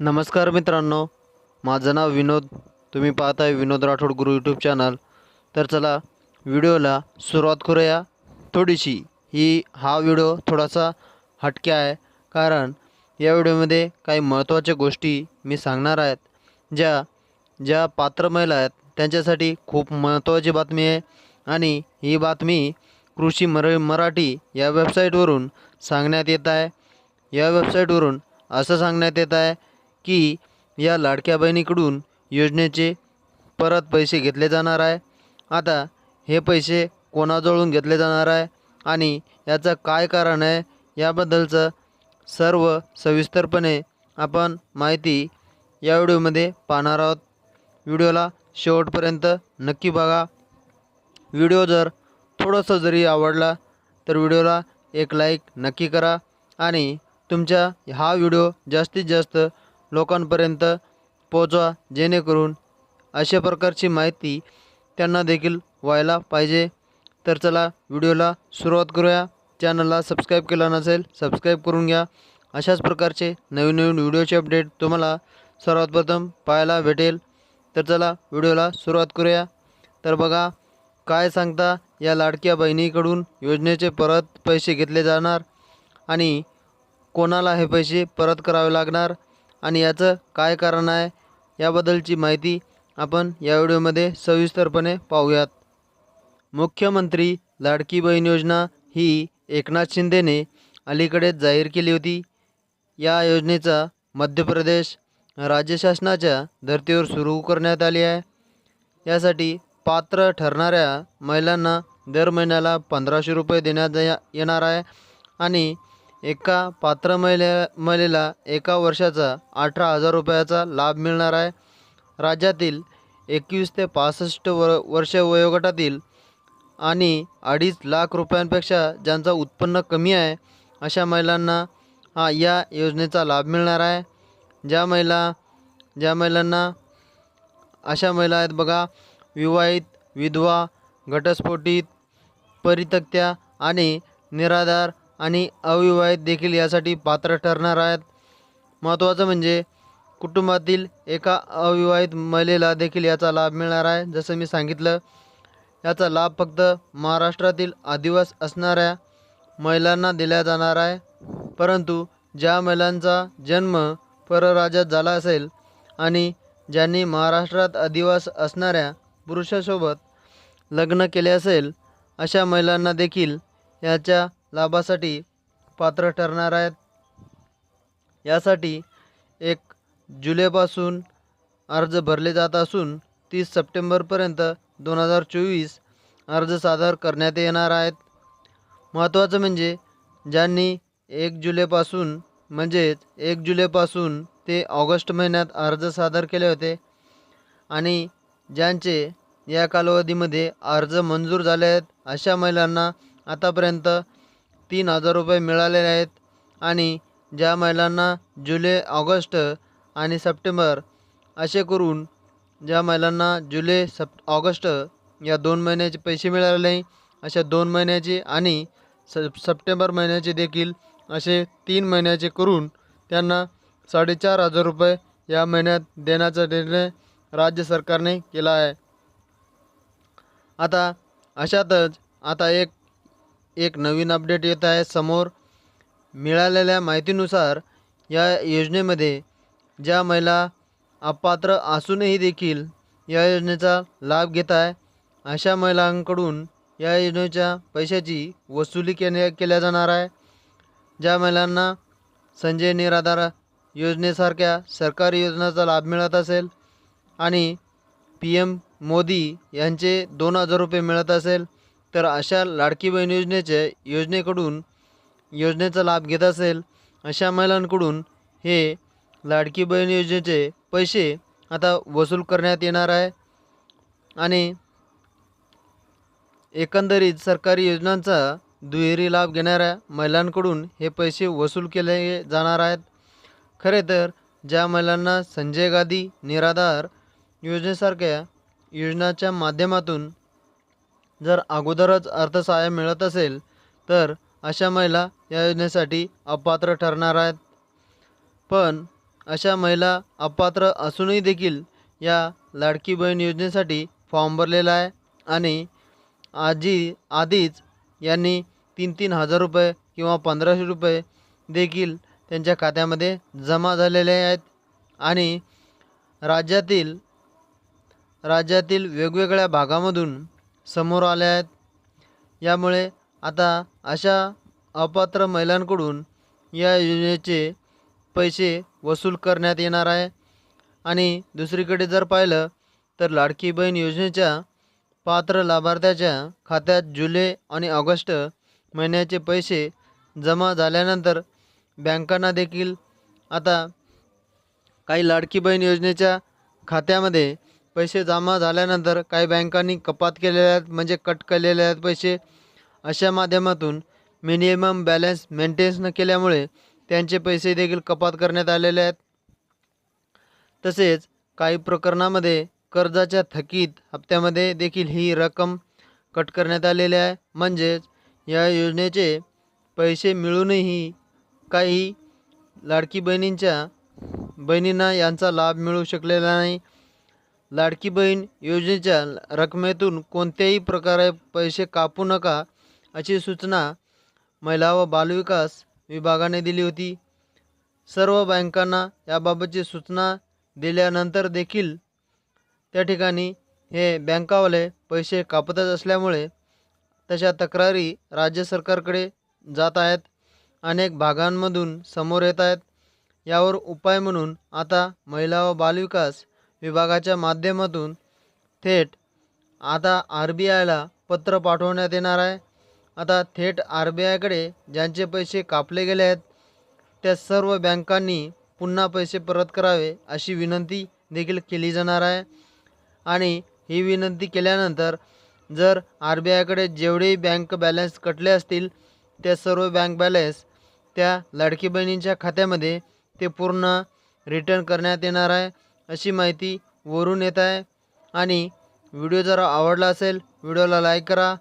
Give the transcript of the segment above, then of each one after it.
नमस्कार मित्रांनो माझं नाव विनोद तुम्ही पाहताय विनोद राठोड गुरु यूट्यूब चॅनल तर चला व्हिडिओला सुरुवात करूया. थोडीशी ही हा व्हिडिओ थोडासा हटके आहे कारण या व्हिडिओमध्ये काही महत्त्वाच्या गोष्टी मी सांगणार आहेत ज्या ज्या पात्र महिला आहेत त्यांच्यासाठी खूप महत्त्वाची बातमी आहे. आणि ही बातमी कृषी मर मराठी या वेबसाईटवरून सांगण्यात येत आहे. या वेबसाईटवरून असं सांगण्यात येत आहे की या लाडक्या बहिणीकडून योजनेचे परत पैसे घेतले जाणार आहे. आता हे पैसे कोणाजवळून घेतले जाणार आहे आणि याचं काय कारण आहे याबद्दलचं सर्व सविस्तरपणे आपण माहिती या व्हिडिओमध्ये पाहणार आहोत. व्हिडिओला शेवटपर्यंत नक्की बघा. व्हिडिओ जर थोडंसं जरी आवडला तर व्हिडिओला एक लाईक नक्की करा आणि तुमच्या हा व्हिडिओ जास्तीत जास्त लोकांपर्यंत पोचवा जेणेकरून अशा प्रकारची माहिती त्यांना देखील व्हायला पाहिजे. तर चला व्हिडिओला सुरुवात करूया. चॅनलला सबस्क्राईब केला नसेल सबस्क्राईब करून घ्या. अशाच प्रकारचे नवीन नवीन व्हिडिओचे अपडेट तुम्हाला सर्वात प्रथम पाहायला भेटेल. तर चला व्हिडिओला सुरुवात करूया. तर बघा काय सांगता या लाडक्या बहिणीकडून योजनेचे परत पैसे घेतले जाणार आणि कोणाला हे पैसे परत करावे लागणार? आणि याचं काय कारण आहे याबद्दलची माहिती आपण या व्हिडिओमध्ये सविस्तरपणे पाहूयात. मुख्यमंत्री लाडकी बहीण योजना ही एकनाथ शिंदेने अलीकडेच जाहीर केली होती. या योजनेचा मध्य प्रदेश राज्य शासनाच्या धर्तीवर सुरू करण्यात आली आहे. यासाठी पात्र ठरणाऱ्या महिलांना दर महिन्याला पंधराशे रुपये देण्यात या- येणार आहे. आणि एका पात्र महिले महिलेला एका वर्षाचा अठरा हजार रुपयाचा लाभ मिळणार आहे. राज्यातील एकवीस ते पासष्ट वर वर्ष वयोगटातील आणि अडीच लाख रुपयांपेक्षा ज्यांचं उत्पन्न कमी आहे अशा महिलांना हा या योजनेचा लाभ मिळणार आहे. ज्या महिला ज्या महिलांना अशा महिला आहेत बघा विवाहित विधवा घटस्फोटित परितक्त्या आणि निराधार आणि अविवाहित देखील यासाठी पात्र ठरणार आहेत. महत्त्वाचं म्हणजे कुटुंबातील एका अविवाहित महिलेला देखील याचा लाभ मिळणार आहे. जसं मी सांगितलं याचा लाभ फक्त महाराष्ट्रातील आदिवास असणाऱ्या महिलांना दिला जाणार आहे. परंतु ज्या महिलांचा जन्म परराज्यात झाला असेल आणि ज्यांनी महाराष्ट्रात आदिवास असणाऱ्या पुरुषासोबत लग्न केले असेल अशा महिलांना देखील याच्या लाभासाठी पात्र ठरणार आहेत. यासाठी एक जुलैपासून अर्ज भरले जात असून तीस सप्टेंबरपर्यंत दोन हजार चोवीस अर्ज सादर करण्यात येणार आहेत. महत्त्वाचं म्हणजे ज्यांनी एक जुलैपासून म्हणजेच एक जुलैपासून ते ऑगस्ट महिन्यात अर्ज सादर केले होते आणि ज्यांचे या कालावधीमध्ये अर्ज मंजूर झाले आहेत अशा महिलांना आतापर्यंत तीन हजार रुपये मिळालेले आहेत. आणि ज्या महिलांना जुलै ऑगस्ट आणि सप्टेंबर असे करून ज्या महिलांना जुलै सप ऑगस्ट या दोन महिन्याचे पैसे मिळाले नाही अशा दोन महिन्याचे आणि स सप्टेंबर महिन्याचे देखील असे तीन महिन्याचे करून त्यांना साडेचार हजार रुपये या महिन्यात देण्याचा निर्णय राज्य सरकारने केला आहे. आता अशातच आता एक एक नवीन अपडेट येत आहे समोर. मिळालेल्या माहितीनुसार या योजनेमध्ये ज्या महिला अपात्र असूनही देखील या योजनेचा लाभ घेत आहे अशा महिलांकडून या योजनेच्या पैशाची वसुली केल्या केल्या जाणार आहे. ज्या महिलांना संजय निराधार योजनेसारख्या सरकारी योजनेचा लाभ मिळत असेल आणि पी एम मोदी यांचे दोन हजार रुपये मिळत असेल तर अशा लाडकी बहीण योजनेचे योजनेकडून योजनेचा लाभ घेत असेल अशा महिलांकडून हे लाडकी बहीण योजनेचे पैसे आता वसूल करण्यात येणार आहे. आणि एकंदरीत सरकारी योजनांचा दुहेरी लाभ घेणाऱ्या महिलांकडून हे पैसे वसूल केले जाणार आहेत. खरे तर ज्या महिलांना संजय गांधी निराधार योजनेसारख्या योजनाच्या माध्यमातून जर अगोदरच अर्थसहाय्य मिळत असेल तर अशा महिला या योजनेसाठी अपात्र ठरणार आहेत. पण अशा महिला अपात्र असूनही देखील या लाडकी बहीण योजनेसाठी फॉर्म भरलेला आहे आणि आजी आधीच यांनी तीन तीन हजार रुपये किंवा पंधराशे रुपये देखील त्यांच्या खात्यामध्ये जमा झालेले आहेत आणि राज्यातील राज्यातील वेगवेगळ्या भागामधून समोर आल्या आहेत. यामुळे आता अशा अपात्र महिलांकडून या योजनेचे पैसे वसूल करण्यात येणार आहे. आणि दुसरीकडे जर पाहिलं तर लाडकी बहीण योजनेच्या पात्र लाभार्थ्याच्या खात्यात जुलै आणि ऑगस्ट महिन्याचे पैसे जमा झाल्यानंतर बँकांना देखील आता काही लाडकी बहीण योजनेच्या खात्यामध्ये पैसे जमा झाल्यानंतर काही बँकांनी कपात केलेल्या आहेत म्हणजे कट केलेले आहेत पैसे. अशा माध्यमातून मिनिमम बॅलन्स मेंटेन्स न केल्यामुळे त्यांचे पैसे देखील कपात करण्यात आलेले आहेत. तसेच काही प्रकरणामध्ये कर्जाच्या थकीत हप्त्यामध्ये देखील ही रक्कम कट करण्यात आलेली आहे. म्हणजेच या योजनेचे पैसे मिळूनही काही लाडकी बहिणींच्या बहिणींना यांचा लाभ मिळू शकलेला नाही. लाडकी बहीण योजनेच्या रकमेतून कोणत्याही प्रकारे पैसे कापू नका अशी सूचना महिला व बालविकास विभागाने दिली होती. सर्व बँकांना याबाबतची सूचना दिल्यानंतर देखील त्या ठिकाणी हे बँकावाले पैसे कापतच असल्यामुळे तशा तक्रारी राज्य सरकारकडे जात आहेत अनेक भागांमधून समोर येत आहेत. यावर उपाय म्हणून आता महिला व बालविकास विभागाच्या माध्यमातून थेट आता आर बी आयला पत्र पाठवण्यात येणार आहे. आता थेट आर बी आयकडे ज्यांचे पैसे कापले गेले आहेत त्या सर्व बँकांनी पुन्हा पैसे परत करावे अशी विनंती देखील केली जाणार आहे. आणि ही विनंती केल्यानंतर जर आर बी आयकडे जेवढे बँक बॅलन्स कटले असतील त्या सर्व बँक बॅलन्स त्या लाडकी बहिणींच्या खात्यामध्ये ते पूर्ण रिटर्न करण्यात येणार आहे. अशी माहिती वरून येत आहे. आणि व्हिडिओ जर आवडला असेल व्हिडिओला लाईक करा.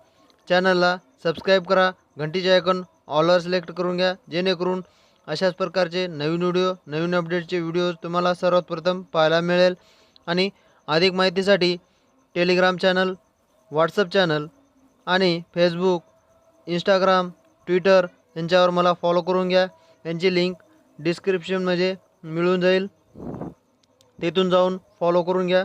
चॅनलला सबस्क्राईब करा. घंटीचे आयकॉन ऑलवर सिलेक्ट करून घ्या. जेणेकरून अशाच प्रकारचे नवीन व्हिडिओ नवीन अपडेटचे व्हिडिओज तुम्हाला सर्वात प्रथम पाहायला मिळेल. आणि अधिक माहितीसाठी टेलिग्राम चॅनल व्हॉट्सअप चॅनल आणि फेसबुक इंस्टाग्राम ट्विटर यांच्यावर मला फॉलो करून घ्या. यांची लिंक डिस्क्रिप्शनमध्ये मिळून जाईल. तिथून जाऊन फॉलो करून घ्या.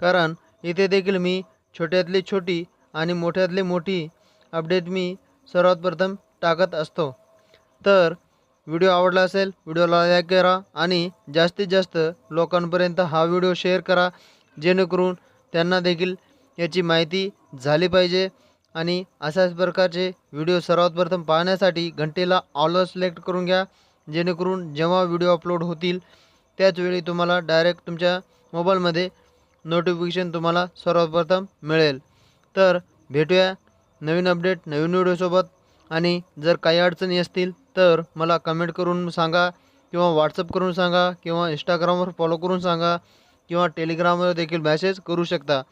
कारण इथे देखील मी छोट्यातली छोटी आणि मोठ्यातली मोठी अपडेट मी सर्वात प्रथम टाकत असतो. तर व्हिडिओ आवडला असेल व्हिडिओला लाईक करा आणि जास्तीत जास्त लोकांपर्यंत हा व्हिडिओ शेअर करा जेणेकरून त्यांना देखील याची माहिती झाली पाहिजे आणि अशाच प्रकारचे व्हिडिओ सर्वात प्रथम पाहण्यासाठी घंटेला ऑलवर सिलेक्ट करून घ्या जेणेकरून जेव्हा व्हिडिओ अपलोड होतील त्याचवेळी तुम्हाला डायरेक्ट तुमच्या मोबाईलमध्ये नोटिफिकेशन तुम्हाला सर्वप्रथम मिळेल. तर भेटूया नवीन अपडेट नवीन व्हिडिओसोबत आणि जर काही अडचणी असतील तर मला कमेंट करून सांगा किंवा व्हॉट्सअप करून सांगा किंवा इंस्टाग्रामवर फॉलो करून सांगा किंवा टेलिग्रामवर देखील मॅसेज करू शकता.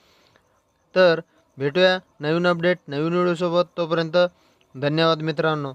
तर भेटूया नवीन अपडेट नवीन व्हिडिओसोबत तोपर्यंत धन्यवाद मित्रांनो.